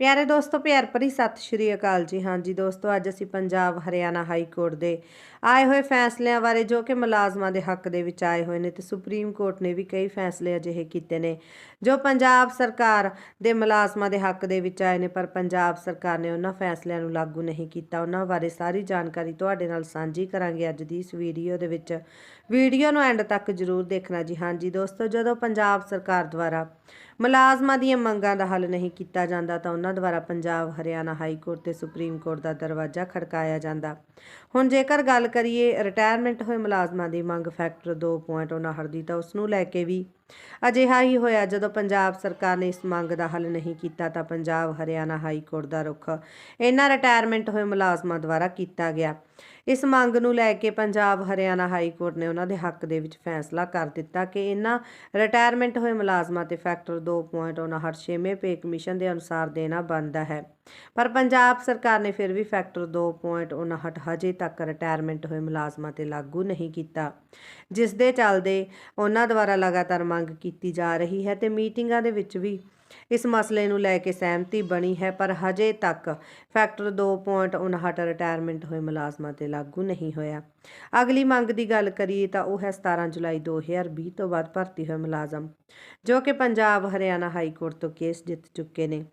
ਪਿਆਰੇ ਦੋਸਤੋ, ਪਿਆਰ ਭਰੀ ਸਤਿ ਸ਼੍ਰੀ ਅਕਾਲ ਜੀ। ਹਾਂਜੀ ਦੋਸਤੋ, ਅੱਜ ਅਸੀਂ ਪੰਜਾਬ ਹਰਿਆਣਾ ਹਾਈ ਕੋਰਟ ਦੇ ਆਏ ਹੋਏ ਫੈਸਲਿਆਂ ਬਾਰੇ, ਜੋ ਕਿ ਮੁਲਾਜ਼ਮਾਂ ਦੇ ਹੱਕ ਦੇ ਵਿੱਚ ਆਏ ਹੋਏ ਨੇ ਤੇ ਸੁਪਰੀਮ ਕੋਰਟ ਨੇ ਵੀ ਕਈ ਫੈਸਲੇ ਅਜਿਹੇ ਕੀਤੇ ਨੇ, ਜੋ ਪੰਜਾਬ ਸਰਕਾਰ ਦੇ ਮੁਲਾਜ਼ਮਾਂ ਦੇ ਹੱਕ ਦੇ ਵਿੱਚ ਆਏ ਨੇ, ਪਰ ਪੰਜਾਬ ਸਰਕਾਰ ਨੇ ਉਹਨਾਂ ਫੈਸਲਿਆਂ ਨੂੰ ਲਾਗੂ ਨਹੀਂ ਕੀਤਾ। ਉਹਨਾਂ ਬਾਰੇ ਸਾਰੀ ਜਾਣਕਾਰੀ ਤੁਹਾਡੇ ਨਾਲ ਸਾਂਝੀ ਕਰਾਂਗੇ ਅੱਜ ਦੀ ਇਸ ਵੀਡੀਓ ਦੇ ਵਿੱਚ। ਵੀਡੀਓ ਨੂੰ ਐਂਡ ਤੱਕ ਜ਼ਰੂਰ ਦੇਖਣਾ ਜੀ। ਹਾਂਜੀ ਦੋਸਤੋ, ਜਦੋਂ ਪੰਜਾਬ ਸਰਕਾਰ ਦੁਆਰਾ ਮੁਲਾਜ਼ਮਾਂ ਦੀਆਂ ਮੰਗਾਂ ਦਾ ਹੱਲ ਨਹੀਂ ਕੀਤਾ ਜਾਂਦਾ, ਤਾਂ ਉਹਨਾਂ ਦੁਆਰਾ ਪੰਜਾਬ, ਹਰਿਆਣਾ ਹਾਈ ਕੋਰਟ ਤੇ ਸੁਪਰੀਮ ਕੋਰਟ ਦਾ ਦਰਵਾਜ਼ਾ ਖੜਕਾਇਆ ਜਾਂਦਾ। ਹੁਣ ਜੇਕਰ ਗੱਲ ਕਰੀਏ ਰਿਟਾਇਰਮੈਂਟ ਹੋਏ ਮੁਲਾਜ਼ਮਾਂ ਦੀ ਮੰਗ ਫੈਕਟਰ 2.59 ਦੀ ਤਾਂ ਉਸ ਨੂੰ ਲੈ ਕੇ ਵੀ ਅਜਿਹਾ ਹੀ ਹੋਇਆ ਜਦੋਂ ਪੰਜਾਬ ਸਰਕਾਰ ਨੇ ਇਸ ਮੰਗ ਦਾ ਹੱਲ ਨਹੀਂ ਕੀਤਾ ਤਾਂ ਪੰਜਾਬ ਹਰਿਆਣਾ ਹਾਈ ਕੋਰਟ ਦਾ ਰੁਖ ਇਹਨਾਂ ਰਿਟਾਇਰਮੈਂਟ ਹੋਏ ਮੁਲਾਜ਼ਮਾਂ ਦੁਆਰਾ ਕੀਤਾ ਗਿਆ। ਇਸ ਮੰਗ ਨੂੰ ਲੈ ਕੇ ਪੰਜਾਬ ਹਰਿਆਣਾ ਹਾਈ ਕੋਰਟ ਨੇ ਉਹਨਾਂ ਦੇ ਹੱਕ ਦੇ ਵਿੱਚ ਫੈਸਲਾ ਕਰ ਦਿੱਤਾ ਕਿ ਇਹਨਾਂ ਰਿਟਾਇਰਮੈਂਟ ਹੋਏ ਮੁਲਾਜ਼ਮਾਂ ਤੇ ਫੈਕਟਰ 2.59 ਛੇਵੇਂ ਪੇ ਕਮਿਸ਼ਨ ਦੇ ਅਨੁਸਾਰ ਦੇਣਾ ਬਣਦਾ ਹੈ। ਪਰ ਪੰਜਾਬ ਸਰਕਾਰ ਨੇ ਫਿਰ ਵੀ ਫੈਕਟਰ 2.59 ਹਜੇ ਤੱਕ ਰਿਟਾਇਰਮੈਂਟ ਹੋਏ ਮੁਲਾਜ਼ਮਾਂ ਤੇ ਲਾਗੂ ਨਹੀਂ ਕੀਤਾ। ਜਿਸ ਦੇ ਚੱਲਦੇ ਉਹਨਾਂ ਦੁਆਰਾ ਲਗਾਤਾਰ ਮੰਗ ਕੀਤੀ ਜਾ ਰਹੀ ਹੈ ਤੇ ਮੀਟਿੰਗਾਂ ਦੇ ਵਿੱਚ ਵੀ ਇਸ ਮਸਲੇ ਨੂੰ ਲੈ ਕੇ ਸਹਿਮਤੀ ਬਣੀ ਹੈ, ਪਰ ਹਜੇ ਤੱਕ ਫੈਕਟਰ 2.59 ਰਿਟਾਇਰਮੈਂਟ ਹੋਏ ਮੁਲਾਜ਼ਮਾਂ ਤੇ ਲਾਗੂ ਨਹੀਂ ਹੋਇਆ। ਅਗਲੀ ਮੰਗ ਦੀ ਗੱਲ ਕਰੀਏ ਤਾਂ ਉਹ ਹੈ 17 ਜੁਲਾਈ 2020 ਤੋਂ ਬਾਅਦ ਭਰਤੀ ਹੋਏ ਮੁਲਾਜ਼ਮ, ਜੋ ਕਿ ਪੰਜਾਬ, ਹਰਿਆਣਾ ਹਾਈ ਕੋਰਟ ਤੋਂ ਕੇਸ ਜਿੱਤ ਚੁੱਕੇ ਨੇ।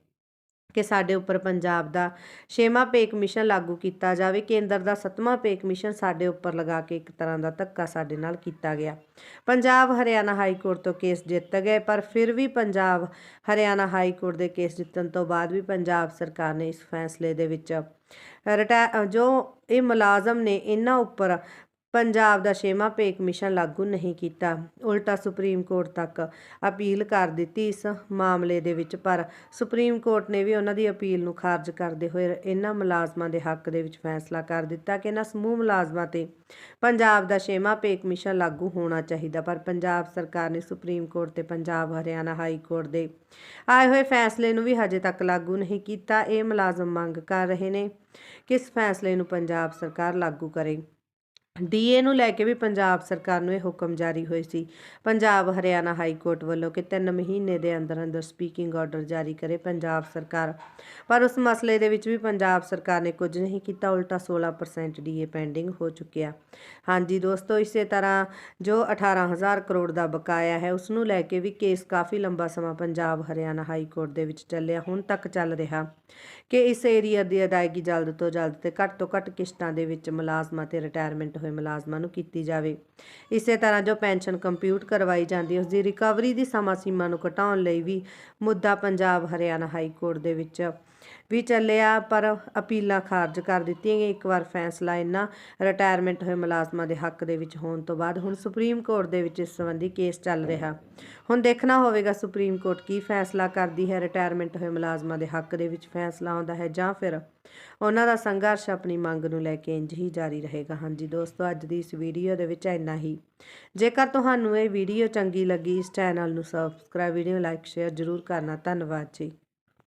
ਕਿ ਸਾਡੇ ਉੱਪਰ ਪੰਜਾਬ ਦਾ ਛੇਵਾਂ ਪੇ ਕਮਿਸ਼ਨ ਲਾਗੂ ਕੀਤਾ ਜਾਵੇ, ਕੇਂਦਰ ਦਾ ਸੱਤਵਾਂ ਪੇ ਕਮਿਸ਼ਨ ਸਾਡੇ ਉੱਪਰ ਲਗਾ ਕੇ ਇੱਕ ਤਰ੍ਹਾਂ ਦਾ ਧੱਕਾ ਸਾਡੇ ਨਾਲ ਕੀਤਾ ਗਿਆ। ਪੰਜਾਬ ਹਰਿਆਣਾ ਹਾਈ ਕੋਰਟ ਤੋਂ ਕੇਸ ਜਿੱਤ ਗਏ, ਪਰ ਫਿਰ ਵੀ ਪੰਜਾਬ ਹਰਿਆਣਾ ਹਾਈ ਕੋਰਟ ਦੇ ਕੇਸ ਜਿੱਤਣ ਤੋਂ ਬਾਅਦ ਵੀ ਪੰਜਾਬ ਸਰਕਾਰ ਨੇ ਇਸ ਫੈਸਲੇ ਦੇ ਵਿੱਚ ਰਿਟਾ, ਜੋ ਇਹ ਮੁਲਾਜ਼ਮ ਨੇ, ਇਹਨਾਂ ਉੱਪਰ ਪੰਜਾਬ ਦਾ ਛੇਵਾਂ ਪੇ ਮਿਸ਼ਨ ਲਾਗੂ ਨਹੀਂ ਕੀਤਾ। ਉਲਟਾ ਸੁਪਰੀਮ ਕੋਰਟ ਤੱਕ ਅਪੀਲ ਕਰ ਦਿੱਤੀ ਇਸ ਮਾਮਲੇ ਦੇ ਵਿੱਚ, ਪਰ ਸੁਪਰੀਮ ਕੋਰਟ ਨੇ ਵੀ ਉਹਨਾਂ ਦੀ ਅਪੀਲ ਨੂੰ ਖਾਰਜ ਕਰਦੇ ਹੋਏ ਇਹਨਾਂ ਮੁਲਾਜ਼ਮਾਂ ਦੇ ਹੱਕ ਦੇ ਵਿੱਚ ਫੈਸਲਾ ਕਰ ਦਿੱਤਾ ਕਿ ਇਹਨਾਂ ਸਮੂਹ ਮੁਲਾਜ਼ਮਾਂ ਤੇ ਪੰਜਾਬ ਦਾ ਛੇਵਾਂ ਪੇ ਮਿਸ਼ਨ ਲਾਗੂ ਹੋਣਾ ਚਾਹੀਦਾ। ਪਰ ਪੰਜਾਬ ਸਰਕਾਰ ਨੇ ਸੁਪਰੀਮ ਕੋਰਟ ਤੇ ਪੰਜਾਬ ਹਰਿਆਣਾ ਹਾਈ ਕੋਰਟ ਦੇ ਆਏ ਹੋਏ ਫੈਸਲੇ ਨੂੰ ਵੀ ਹਜੇ ਤੱਕ ਲਾਗੂ ਨਹੀਂ ਕੀਤਾ। ਇਹ ਮੁਲਾਜ਼ਮ ਮੰਗ ਕਰ ਰਹੇ ਨੇ ਕਿ ਇਸ ਫੈਸਲੇ ਨੂੰ ਪੰਜਾਬ ਸਰਕਾਰ ਲਾਗੂ ਕਰੇ। ਡੀਏ ਨੂੰ ਲੈ ਕੇ ਵੀ ਪੰਜਾਬ ਸਰਕਾਰ ਨੂੰ ਇਹ ਹੁਕਮ ਜਾਰੀ ਹੋਏ ਸੀ। ਪੰਜਾਬ, ਹਰਿਆਣਾ ਹਾਈ ਕੋਰਟ ਵੱਲੋਂ ਕਿ 3 ਮਹੀਨੇ ਦੇ ਅੰਦਰ ਅੰਦਰ ਸਪੀਕਿੰਗ ਆਰਡਰ ਜਾਰੀ ਕਰੇ ਪੰਜਾਬ ਸਰਕਾਰ। ਪਰ ਉਸ ਮਸਲੇ ਦੇ ਵਿੱਚ ਵੀ ਪੰਜਾਬ ਸਰਕਾਰ ਨੇ ਕੁਝ ਨਹੀਂ ਕੀਤਾ, ਉਲਟਾ 16% ਡੀਏ ਪੈਂਡਿੰਗ ਹੋ ਚੁੱਕਿਆ। ਹਾਂਜੀ ਦੋਸਤੋ, ਇਸੇ ਤਰ੍ਹਾਂ ਜੋ 18000 ਕਰੋੜ ਦਾ ਬਕਾਇਆ ਹੈ, ਉਸ ਨੂੰ ਲੈ ਕੇ ਵੀ ਕੇਸ ਕਾਫੀ ਲੰਬਾ ਸਮਾਂ ਪੰਜਾਬ, ਹਰਿਆਣਾ ਹਾਈ ਕੋਰਟ ਦੇ ਵਿੱਚ ਚੱਲਿਆ, ਹੁਣ ਤੱਕ ਚੱਲ ਰਿਹਾ ਕਿ ਇਸ ਏਰੀਆ ਦੀ ਅਦਾਇਗੀ ਜਲਦ ਤੋਂ ਜਲਦ ਤੇ ਘੱਟ ਤੋਂ ਘੱਟ ਕਿਸ਼ਤਾਂ ਦੇ ਵਿੱਚ ਮੁਲਾਜ਼ਮਾਂ ਤੇ ਰਿਟਾਇਰਮੈਂਟ ਹੋਏ ਮੁਲਾਜ਼ਮਾਂ ਨੂੰ ਕੀਤੀ ਜਾਵੇ। ਇਸੇ ਤਰ੍ਹਾਂ ਜੋ ਪੈਨਸ਼ਨ ਕੰਪਿਊਟ ਕਰਵਾਈ ਜਾਂਦੀ ਹੈ ਉਸ ਦੀ ਰਿਕਵਰੀ ਦੀ ਸਮਾਂ ਸੀਮਾ ਨੂੰ ਘਟਾਉਣ ਲਈ ਵੀ ਮੁੱਦਾ ਪੰਜਾਬ ਹਰਿਆਣਾ ਹਾਈ ਕੋਰਟ ਦੇ ਵਿੱਚ ਵੀ ਚੱਲਿਆ, ਪਰ ਅਪੀਲਾਂ ਖਾਰਜ ਕਰ ਦਿੱਤੀਆਂ ਗਈਆਂ। ਇੱਕ ਵਾਰ ਫੈਸਲਾ ਇਹਨਾਂ ਰਿਟਾਇਰਮੈਂਟ ਹੋਏ ਮੁਲਾਜ਼ਮਾਂ ਦੇ ਹੱਕ ਦੇ ਵਿੱਚ ਹੋਣ ਤੋਂ ਬਾਅਦ ਹੁਣ ਸੁਪਰੀਮ ਕੋਰਟ ਦੇ ਵਿੱਚ ਇਸ ਸੰਬੰਧੀ ਕੇਸ ਚੱਲ ਰਿਹਾ। ਹੁਣ ਦੇਖਣਾ ਹੋਵੇਗਾ ਸੁਪਰੀਮ ਕੋਰਟ ਕੀ ਫੈਸਲਾ ਕਰਦੀ ਹੈ ਰਿਟਾਇਰਮੈਂਟ ਹੋਏ ਮੁਲਾਜ਼ਮਾਂ ਦੇ ਹੱਕ ਦੇ ਵਿੱਚ ਫੈਸਲਾ ਆਉਂਦਾ ਹੈ ਜਾਂ ਫਿਰ ਉਹਨਾਂ ਦਾ ਸੰਘਰਸ਼ ਆਪਣੀ ਮੰਗ ਨੂੰ ਲੈ ਕੇ ਇੰਜ ਹੀ ਜਾਰੀ ਰਹੇਗਾ। ਹਾਂਜੀ ਦੋਸਤੋ, ਅੱਜ ਦੀ ਇਸ ਵੀਡੀਓ ਦੇ ਵਿੱਚ ਇੰਨਾ ਹੀ। ਜੇਕਰ ਤੁਹਾਨੂੰ ਇਹ ਵੀਡੀਓ ਚੰਗੀ ਲੱਗੀ, ਇਸ ਚੈਨਲ ਨੂੰ ਸਬਸਕ੍ਰਾਈਬ ਵੀਡੀਓ ਲਾਈਕ ਸ਼ੇਅਰ ਜ਼ਰੂਰ ਕਰਨਾ। ਧੰਨਵਾਦ ਜੀ।